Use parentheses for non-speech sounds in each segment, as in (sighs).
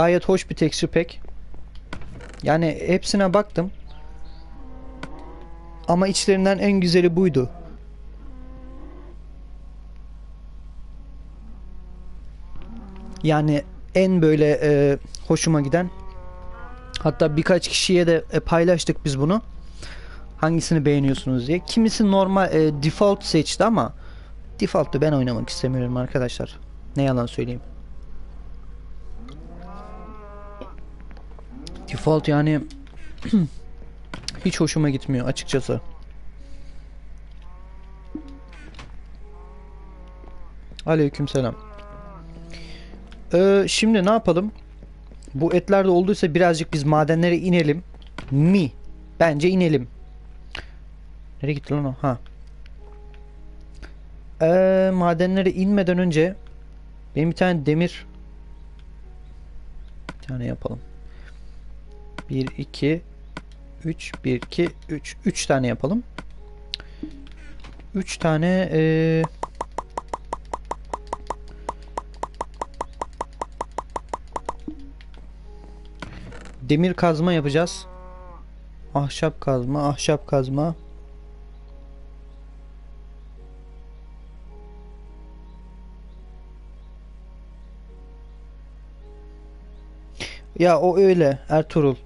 Gayet hoş bir texture pack. Yani hepsine baktım. Ama içlerinden en güzeli buydu. Yani en böyle e, hoşuma giden. Hatta birkaç kişiye de e, paylaştık biz bunu. Hangisini beğeniyorsunuz diye. Kimisi normal e, default seçti ama default'ta ben oynamak istemiyorum arkadaşlar. Ne yalan söyleyeyim. Default yani (clears throat) hiç hoşuma gitmiyor açıkçası. Aleykümselam. Ee, şimdi ne yapalım? Bu etler de olduysa birazcık biz madenlere inelim. Mi? Bence inelim. Nereye gitti lan o? Ha. Ee, madenlere inmeden önce benim bir tane demir bir tane yapalım. 1 2 3 1 2 3 3 tane yapalım. 3 tane ee, demir kazma yapacağız. Ahşap kazma, ahşap kazma. Ya o öyle Ertuğrul.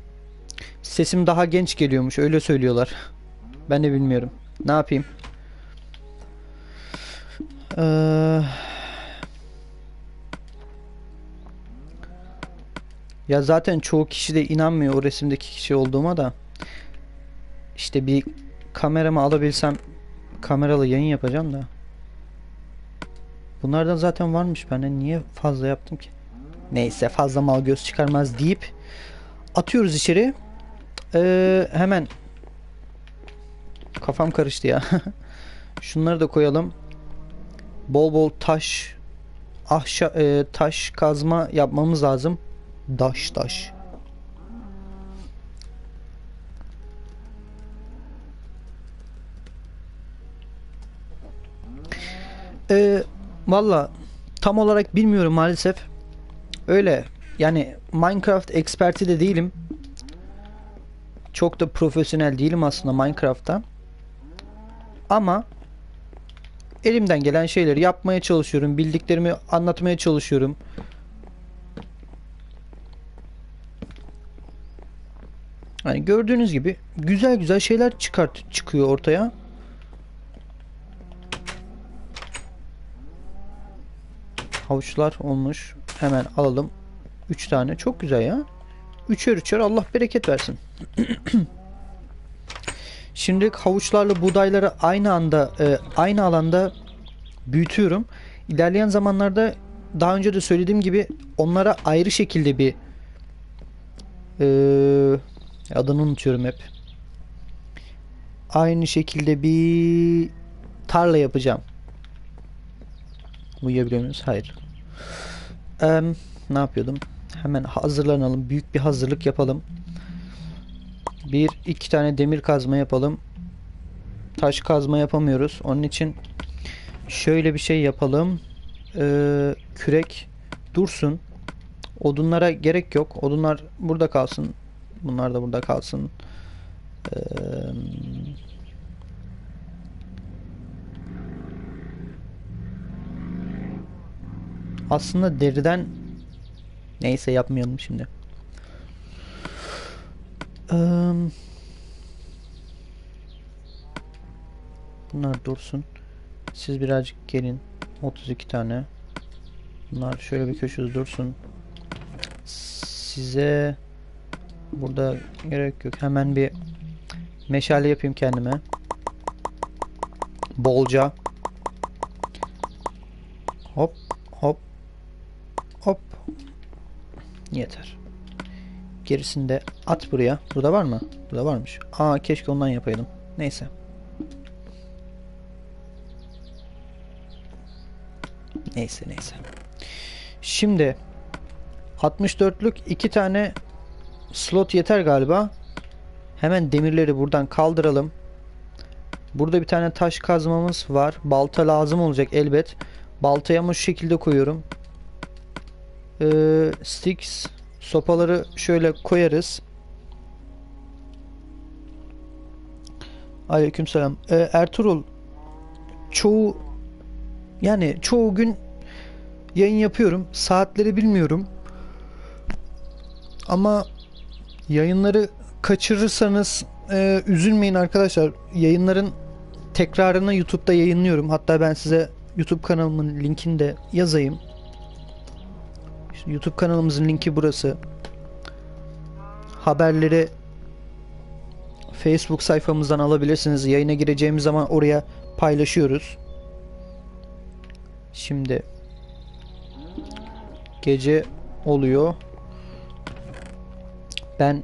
Sesim daha genç geliyormuş öyle söylüyorlar. Ben de bilmiyorum. Ne yapayım? Ee, ya zaten çoğu kişi de inanmıyor o resimdeki kişi olduğuma da. İşte bir kameramı alabilsem kameralı yayın yapacağım da. Bunlardan zaten varmış bende. Niye fazla yaptım ki? Neyse fazla mal göz çıkarmaz deyip atıyoruz içeri. Ee, hemen kafam karıştı ya. (laughs) Şunları da koyalım. Bol bol taş ahşa e, taş kazma yapmamız lazım. Daş taş. Ee, Valla tam olarak bilmiyorum maalesef. Öyle yani Minecraft eksperti de değilim. Çok da profesyonel değilim aslında Minecraft'ta. Ama elimden gelen şeyleri yapmaya çalışıyorum. Bildiklerimi anlatmaya çalışıyorum. Yani gördüğünüz gibi güzel güzel şeyler çıkart çıkıyor ortaya. Havuçlar olmuş. Hemen alalım. 3 tane. Çok güzel ya. Üçer üçer Allah bereket versin. (coughs) Şimdi havuçlarla buğdayları aynı anda e, aynı alanda büyütüyorum. İlerleyen zamanlarda daha önce de söylediğim gibi onlara ayrı şekilde bir e, adını unutuyorum hep. Aynı şekilde bir tarla yapacağım. Uyuyabiliyor muyuz? Hayır. Ee, ne yapıyordum? Hemen hazırlanalım. Büyük bir hazırlık yapalım. Bir, iki tane demir kazma yapalım. Taş kazma yapamıyoruz. Onun için şöyle bir şey yapalım. Ee, kürek dursun. Odunlara gerek yok. Odunlar burada kalsın. Bunlar da burada kalsın. Ee, aslında deriden neyse yapmayalım şimdi. Ee, bunlar dursun. Siz birazcık gelin. 32 tane. Bunlar şöyle bir köşede dursun. Size burada gerek yok. Hemen bir meşale yapayım kendime. Bolca. Hop hop hop. Yeter. Gerisini de at buraya. Burada var mı? Burada varmış. Aa keşke ondan yapaydım. Neyse. Neyse neyse. Şimdi 64'lük iki tane slot yeter galiba. Hemen demirleri buradan kaldıralım. Burada bir tane taş kazmamız var. Balta lazım olacak elbet. Baltaya ama şu şekilde koyuyorum. Ee, sticks Sopaları şöyle koyarız. Aleykümselam. Ee, Ertuğrul çoğu yani çoğu gün yayın yapıyorum. Saatleri bilmiyorum. Ama yayınları kaçırırsanız e, üzülmeyin arkadaşlar. Yayınların tekrarını YouTube'da yayınlıyorum. Hatta ben size YouTube kanalımın linkini de yazayım. İşte YouTube kanalımızın linki burası. Haberleri Facebook sayfamızdan alabilirsiniz. Yayına gireceğimiz zaman oraya paylaşıyoruz. Şimdi gece oluyor. Ben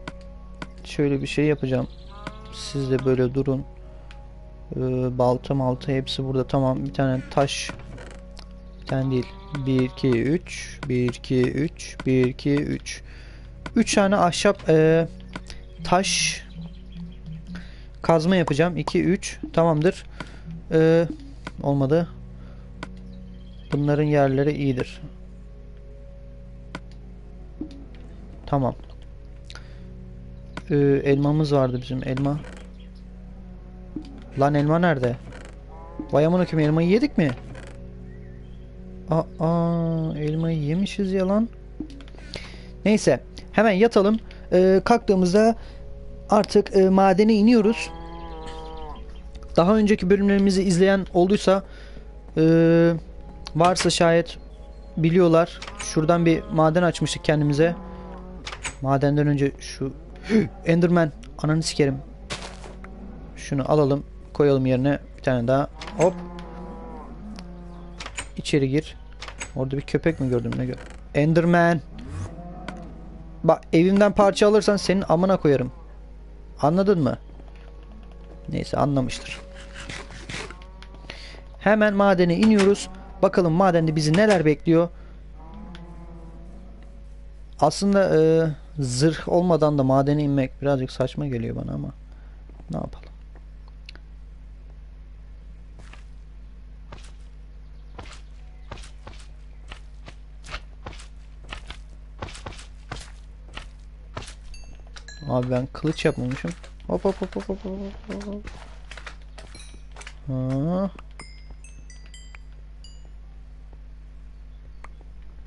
şöyle bir şey yapacağım. Siz de böyle durun. Ee, balta malta hepsi burada. Tamam bir tane taş. Tane değil. 1, 2, 3. 1, 2, 3. 1, 2, 3. 3 tane ahşap e, taş kazma yapacağım. 2, 3. Tamamdır. Ee, olmadı. Bunların yerleri iyidir. Tamam. Ee, elmamız vardı bizim elma. Lan elma nerede? Vay amına elmayı yedik mi? Aa, elmayı yemişiz ya lan. Neyse hemen yatalım. Ee, kalktığımızda artık e, madene iniyoruz. Daha önceki bölümlerimizi izleyen olduysa e, varsa şayet biliyorlar. Şuradan bir maden açmıştık kendimize. Madenden önce şu (gasps) Enderman ananı sikerim. Şunu alalım, koyalım yerine bir tane daha. Hop. İçeri gir. Orada bir köpek mi gördüm ne gör? Enderman. Bak evimden parça alırsan senin amına koyarım. Anladın mı? Neyse anlamıştır. Hemen madene iniyoruz. Bakalım madende bizi neler bekliyor. Aslında e, zırh olmadan da madene inmek birazcık saçma geliyor bana ama ne yapalım. Abi ben kılıç yapmamışım. Hop hop hop hop hop hop hop.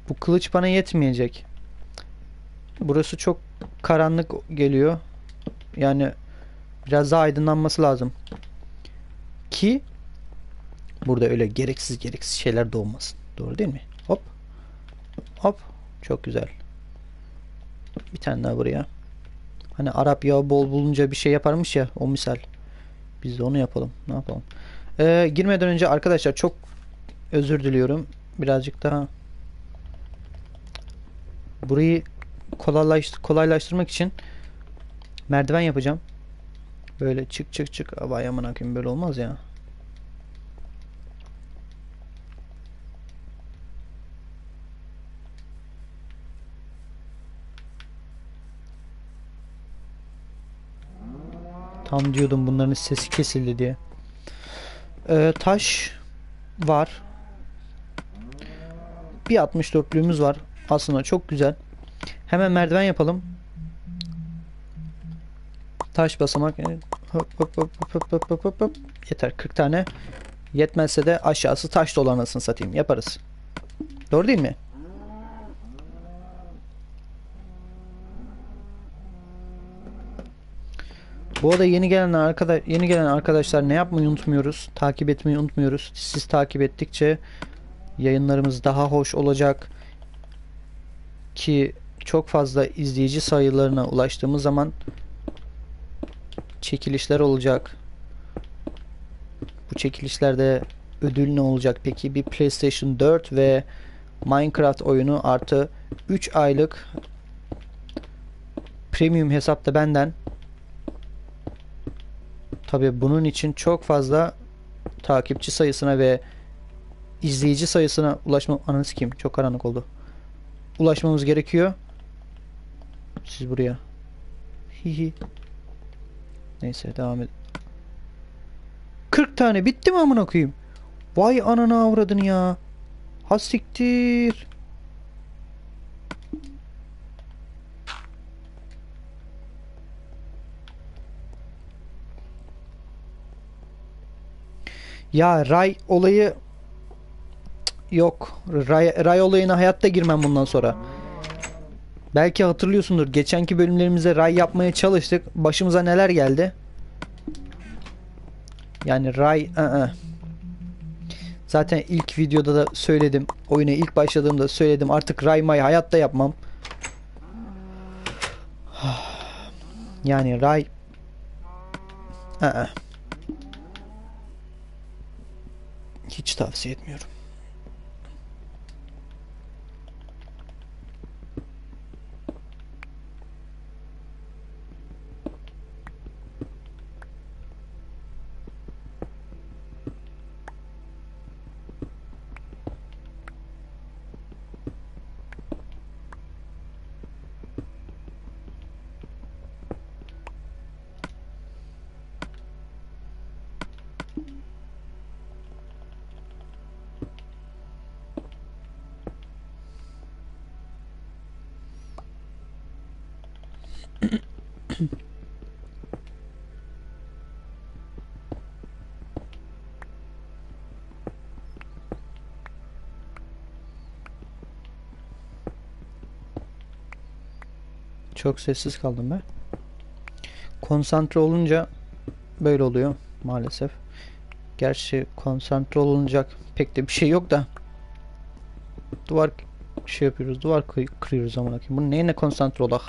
Bu kılıç bana yetmeyecek. Burası çok karanlık geliyor. Yani biraz daha aydınlanması lazım. Ki burada öyle gereksiz gereksiz şeyler doğmasın. Doğru değil mi? Hop. Hop. Çok güzel. Bir tane daha buraya. Hani Arap yağı bol bulunca bir şey yaparmış ya o misal. Biz de onu yapalım. Ne yapalım? Ee, girmeden önce arkadaşlar çok özür diliyorum. Birazcık daha burayı kolaylaştır kolaylaştırmak için merdiven yapacağım. Böyle çık çık çık. Vay aman akım böyle olmaz ya. Tam diyordum bunların sesi kesildi diye. Ee, taş var. Bir 64'lüğümüz var. Aslında çok güzel. Hemen merdiven yapalım. Taş basamak. Hop hop hop hop hop hop hop hop. Yeter 40 tane. Yetmezse de aşağısı taş dolu anasını satayım. Yaparız. Doğru değil mi? Bu arada yeni gelen arkadaş yeni gelen arkadaşlar ne yapmayı unutmuyoruz. Takip etmeyi unutmuyoruz. Siz takip ettikçe yayınlarımız daha hoş olacak ki çok fazla izleyici sayılarına ulaştığımız zaman çekilişler olacak. Bu çekilişlerde ödül ne olacak peki? Bir PlayStation 4 ve Minecraft oyunu artı 3 aylık premium hesapta benden. Tabi bunun için çok fazla takipçi sayısına ve izleyici sayısına ulaşma ananı kim çok karanlık oldu. Ulaşmamız gerekiyor. Siz buraya. Hihi. Neyse devam et. 40 tane bitti mi amına koyayım? Vay anana avradın ya. Ha Ya ray olayı yok. Ray, ray olayına hayatta girmem bundan sonra. Belki hatırlıyorsundur. Geçenki bölümlerimizde ray yapmaya çalıştık. Başımıza neler geldi? Yani ray ı-ı. Zaten ilk videoda da söyledim. Oyuna ilk başladığımda söyledim. Artık ray may hayatta yapmam. (sighs) Yani ray ı-ı. Hiç tavsiye etmiyorum. Çok sessiz kaldım ben. Konsantre olunca böyle oluyor maalesef. Gerçi konsantre olunacak pek de bir şey yok da. Duvar şey yapıyoruz. Duvar kıy- kırıyoruz amına koyayım. Bu neyine konsantre olak?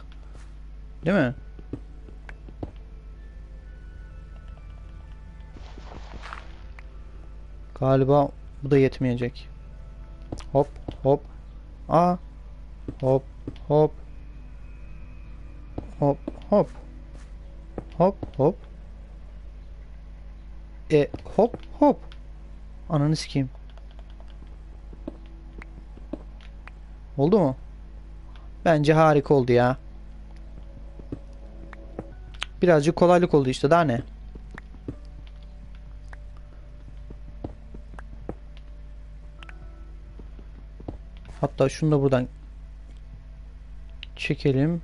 Değil mi? Galiba bu da yetmeyecek. Hop hop. Aa. Hop hop. Hop hop. Hop hop. E hop hop. Ananı sikeyim. Oldu mu? Bence harika oldu ya. Birazcık kolaylık oldu işte daha ne? Hatta şunu da buradan çekelim.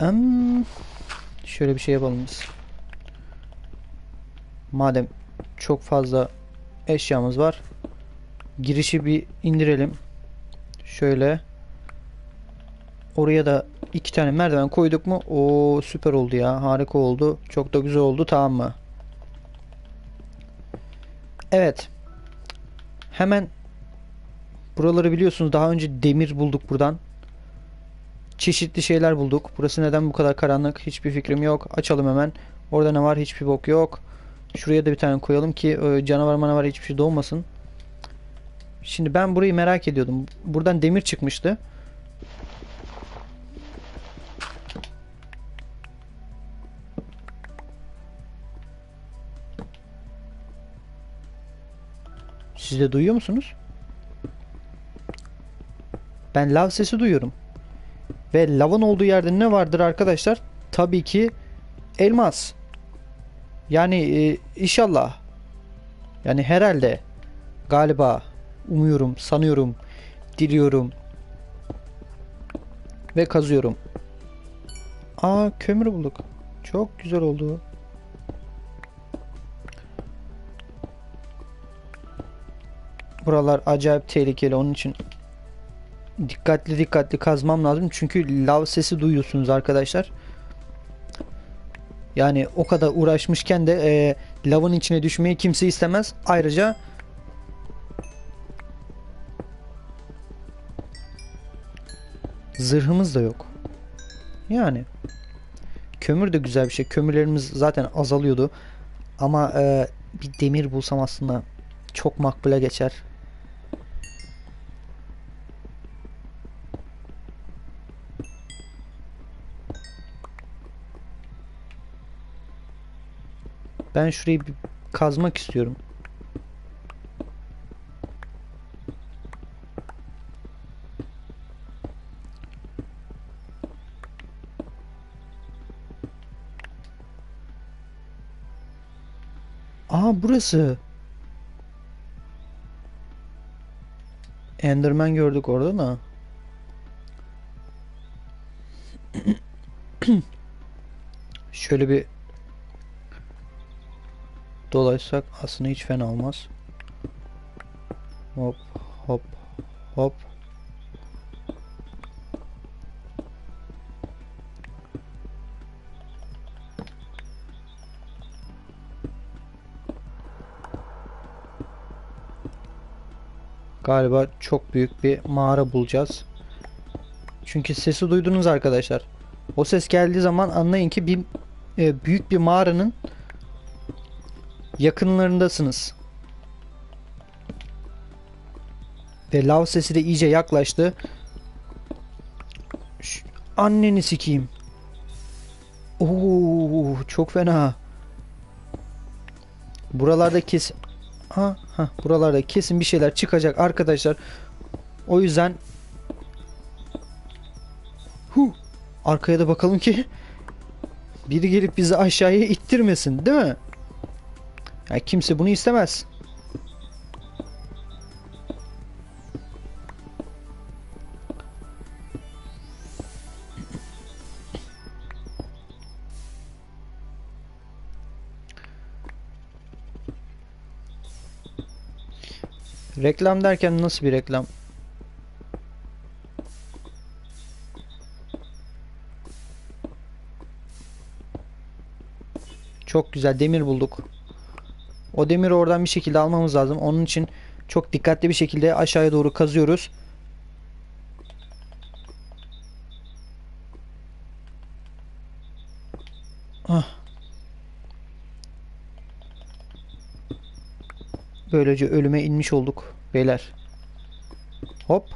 Em, şöyle bir şey yapalım biz. Madem çok fazla eşyamız var. Girişi bir indirelim. Şöyle. Oraya da iki tane merdiven koyduk mu? O süper oldu ya. Harika oldu. Çok da güzel oldu. Tamam mı? Evet. Hemen buraları biliyorsunuz. Daha önce demir bulduk buradan. Çeşitli şeyler bulduk. Burası neden bu kadar karanlık? Hiçbir fikrim yok. Açalım hemen. Orada ne var? Hiçbir bok yok. Şuraya da bir tane koyalım ki e, canavar manavar hiçbir şey doğmasın. Şimdi ben burayı merak ediyordum. Buradan demir çıkmıştı. Siz de duyuyor musunuz? Ben lav sesi duyuyorum. Ve lavın olduğu yerde ne vardır arkadaşlar? Tabii ki elmas. Yani e, inşallah. Yani herhalde. Galiba. Umuyorum, sanıyorum, diliyorum. Ve kazıyorum. Aa kömür bulduk. Çok güzel oldu. Buralar acayip tehlikeli onun için dikkatli dikkatli kazmam lazım. Çünkü lav sesi duyuyorsunuz arkadaşlar. Yani o kadar uğraşmışken de e, lavın içine düşmeyi kimse istemez. Ayrıca zırhımız da yok. Yani kömür de güzel bir şey. Kömürlerimiz zaten azalıyordu. Ama e, bir demir bulsam aslında çok makbule geçer. Ben şurayı bir kazmak istiyorum. Aa burası. Enderman gördük orada da. (clears throat) Şöyle bir dolaysak aslında hiç fena olmaz. Hop hop hop. Galiba çok büyük bir mağara bulacağız. Çünkü sesi duydunuz arkadaşlar. O ses geldiği zaman anlayın ki bir e, büyük bir mağaranın yakınlarındasınız. Ve lav sesi de iyice yaklaştı. Ş- anneni sikeyim. Oo, çok fena. Buralarda kesin ha, ha buralarda kesin bir şeyler çıkacak arkadaşlar. O yüzden hu arkaya da bakalım ki biri gelip bizi aşağıya ittirmesin, değil mi? Ya kimse bunu istemez. Reklam derken nasıl bir reklam? Çok güzel demir bulduk. O demiri oradan bir şekilde almamız lazım. Onun için çok dikkatli bir şekilde aşağıya doğru kazıyoruz. Ah. Böylece ölüme inmiş olduk beyler. Hop.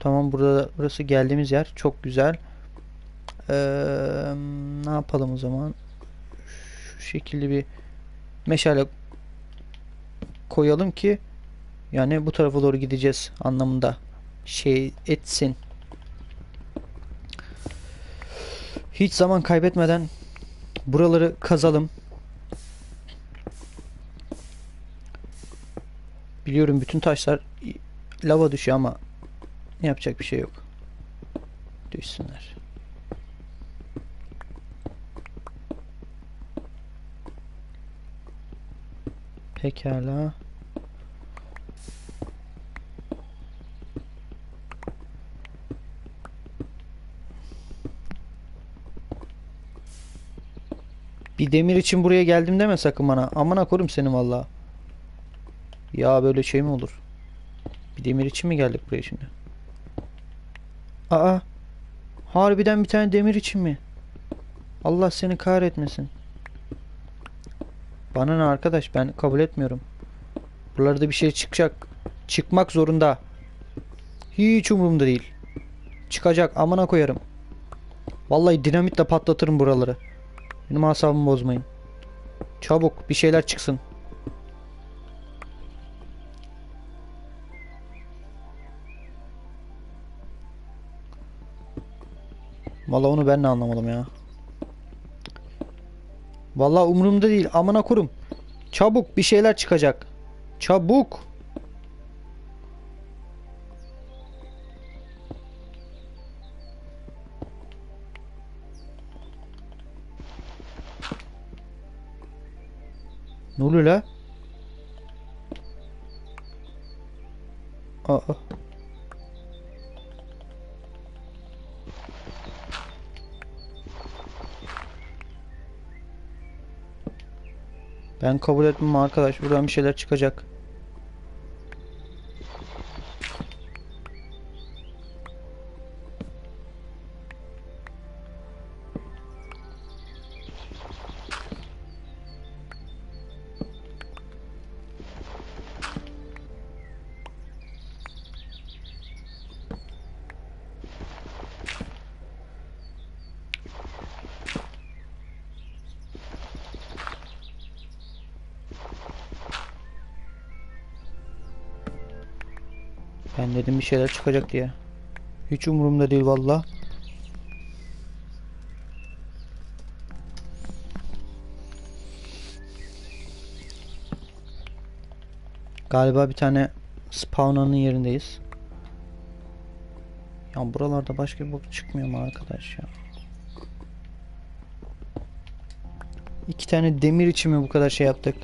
Tamam burada burası geldiğimiz yer. Çok güzel. Ee, ne yapalım o zaman? Şu şekilde bir meşale koyalım ki yani bu tarafa doğru gideceğiz anlamında şey etsin. Hiç zaman kaybetmeden buraları kazalım. Biliyorum bütün taşlar lava düşüyor ama yapacak bir şey yok. Düşsünler. Pekala. Bir demir için buraya geldim deme sakın bana. Amına korum seni valla. Ya böyle şey mi olur? Bir demir için mi geldik buraya şimdi? Aa. Harbiden bir tane demir için mi? Allah seni kahretmesin. Bana ne arkadaş ben kabul etmiyorum. Buralarda bir şey çıkacak. Çıkmak zorunda. Hiç umurumda değil. Çıkacak amına koyarım. Vallahi dinamitle patlatırım buraları. Benim asabımı bozmayın. Çabuk bir şeyler çıksın. Vallahi onu ben de anlamadım ya. Vallahi umurumda değil. Amına kurum. Çabuk bir şeyler çıkacak. Çabuk. Ne oluyor la? Ben kabul etmem arkadaş. Buradan bir şeyler çıkacak. Ben dedim bir şeyler çıkacak diye. Hiç umurumda değil valla. Galiba bir tane spawnanın yerindeyiz. Ya buralarda başka bir bok çıkmıyor mu arkadaş ya? İki tane demir için mi bu kadar şey yaptık?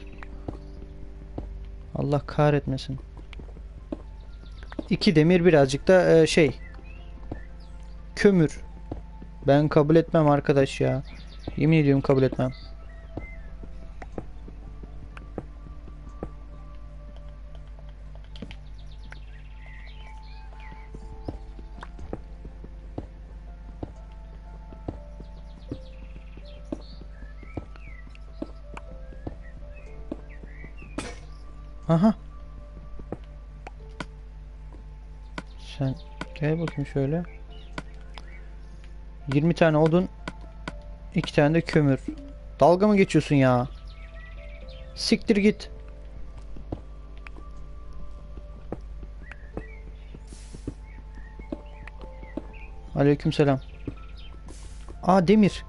Allah kahretmesin. İki demir birazcık da e, şey. Kömür. Ben kabul etmem arkadaş ya. Yemin ediyorum kabul etmem. Aha. Sen gel bakayım şöyle. 20 tane odun, 2 tane de kömür. Dalga mı geçiyorsun ya? Siktir git. Aleykümselam. Aa demir.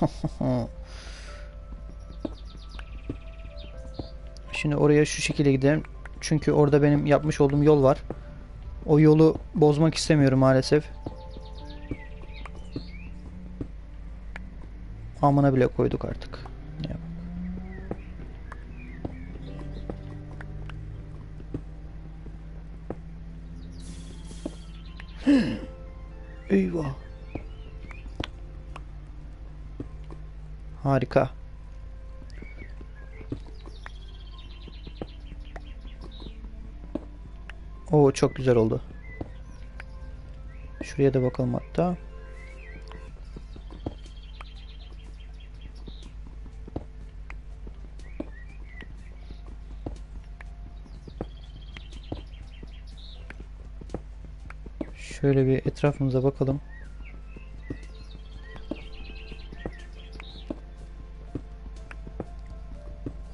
(laughs) Şimdi oraya şu şekilde gidelim. Çünkü orada benim yapmış olduğum yol var. O yolu bozmak istemiyorum maalesef. Amına bile koyduk artık. (gasps) Eyvah. Harika. Oo çok güzel oldu. Şuraya da bakalım hatta. Şöyle bir etrafımıza bakalım.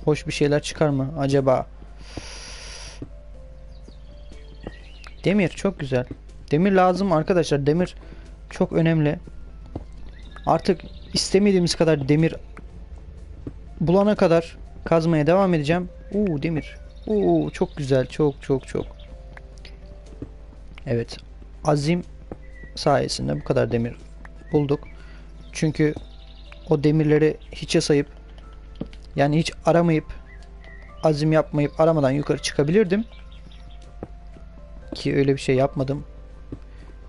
Hoş bir şeyler çıkar mı acaba? Demir çok güzel. Demir lazım arkadaşlar. Demir çok önemli. Artık istemediğimiz kadar demir bulana kadar kazmaya devam edeceğim. Uuu demir. Uuu çok güzel. Çok çok çok. Evet. Azim sayesinde bu kadar demir bulduk. Çünkü o demirleri hiçe sayıp yani hiç aramayıp azim yapmayıp aramadan yukarı çıkabilirdim. Ki öyle bir şey yapmadım.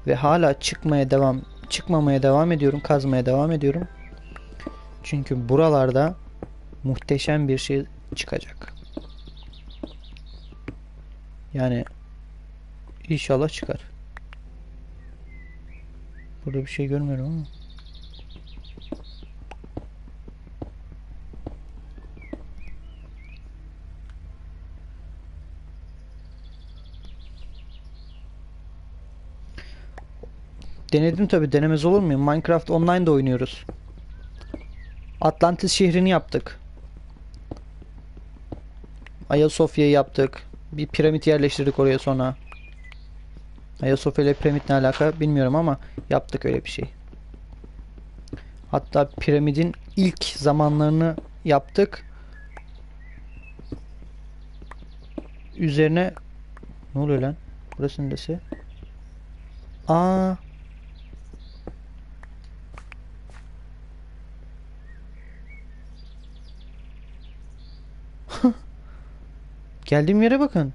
Ve hala çıkmaya devam çıkmamaya devam ediyorum. Kazmaya devam ediyorum. Çünkü buralarda muhteşem bir şey çıkacak. Yani inşallah çıkar. Burada bir şey görmüyorum ama. Denedim tabi denemez olur muyum? Minecraft Online'da oynuyoruz. Atlantis şehrini yaptık. Ayasofya'yı yaptık. Bir piramit yerleştirdik oraya sonra. Ayasofya ile piramit ne alaka bilmiyorum ama yaptık öyle bir şey. Hatta piramidin ilk zamanlarını yaptık. Üzerine ne oluyor lan? Burası neresi? Aa Geldiğim yere bakın.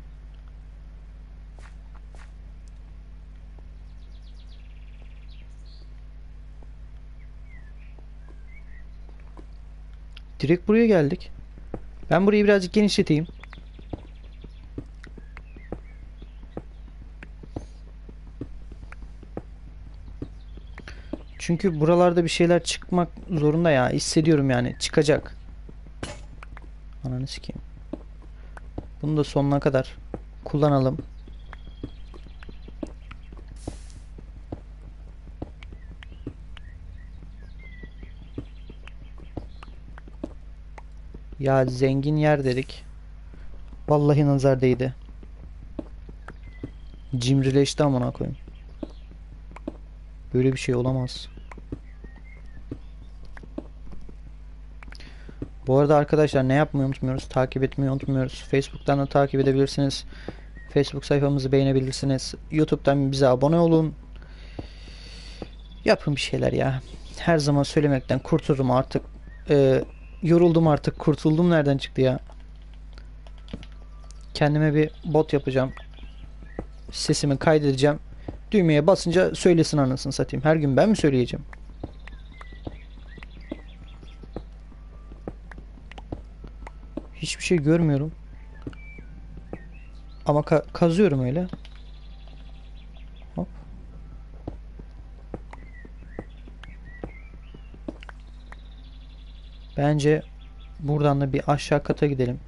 Direkt buraya geldik. Ben burayı birazcık genişleteyim. Çünkü buralarda bir şeyler çıkmak zorunda ya. Hissediyorum yani. Çıkacak. Ananı sikeyim. Bunu da sonuna kadar kullanalım. Ya zengin yer dedik. Vallahi nazar değdi. Cimrileşti amına koyayım. Böyle bir şey olamaz. Bu arada arkadaşlar ne yapmayı unutmuyoruz? Takip etmeyi unutmuyoruz. Facebook'tan da takip edebilirsiniz. Facebook sayfamızı beğenebilirsiniz. YouTube'dan bize abone olun. Yapın bir şeyler ya. Her zaman söylemekten kurtuldum artık. Ee, yoruldum artık. Kurtuldum nereden çıktı ya? Kendime bir bot yapacağım. Sesimi kaydedeceğim. Düğmeye basınca söylesin anasını satayım. Her gün ben mi söyleyeceğim? Hiçbir şey görmüyorum. Ama ka- kazıyorum öyle. Hop. Bence buradan da bir aşağı kata gidelim.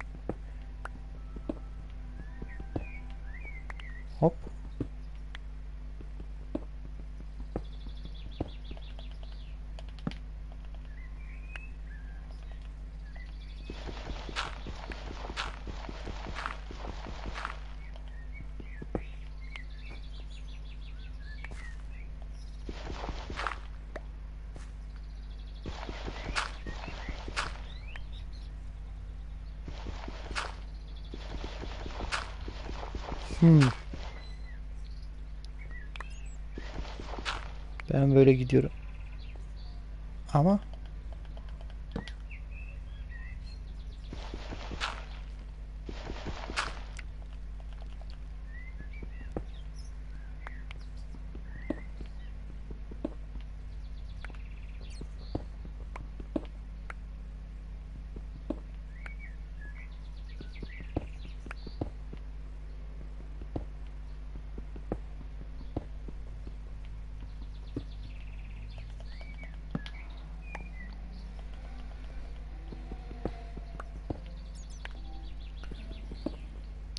Hmm. Ben böyle gidiyorum. Ama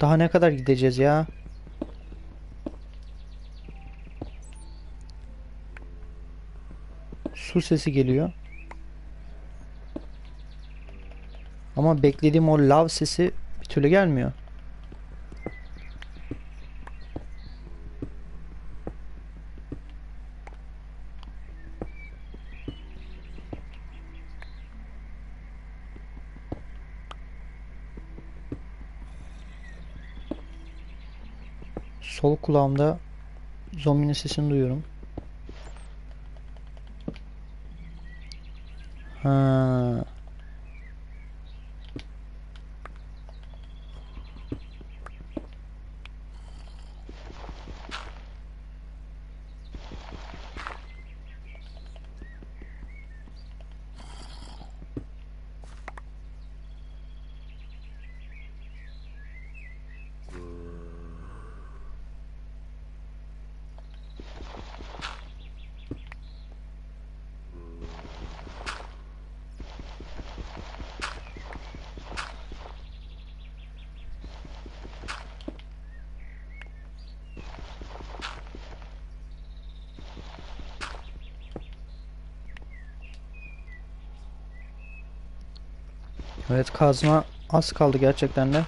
daha ne kadar gideceğiz ya? Su sesi geliyor. Ama beklediğim o lav sesi bir türlü gelmiyor. Kulağımda zombinin sesini duyuyorum. Ha. Evet kazma az kaldı gerçekten de.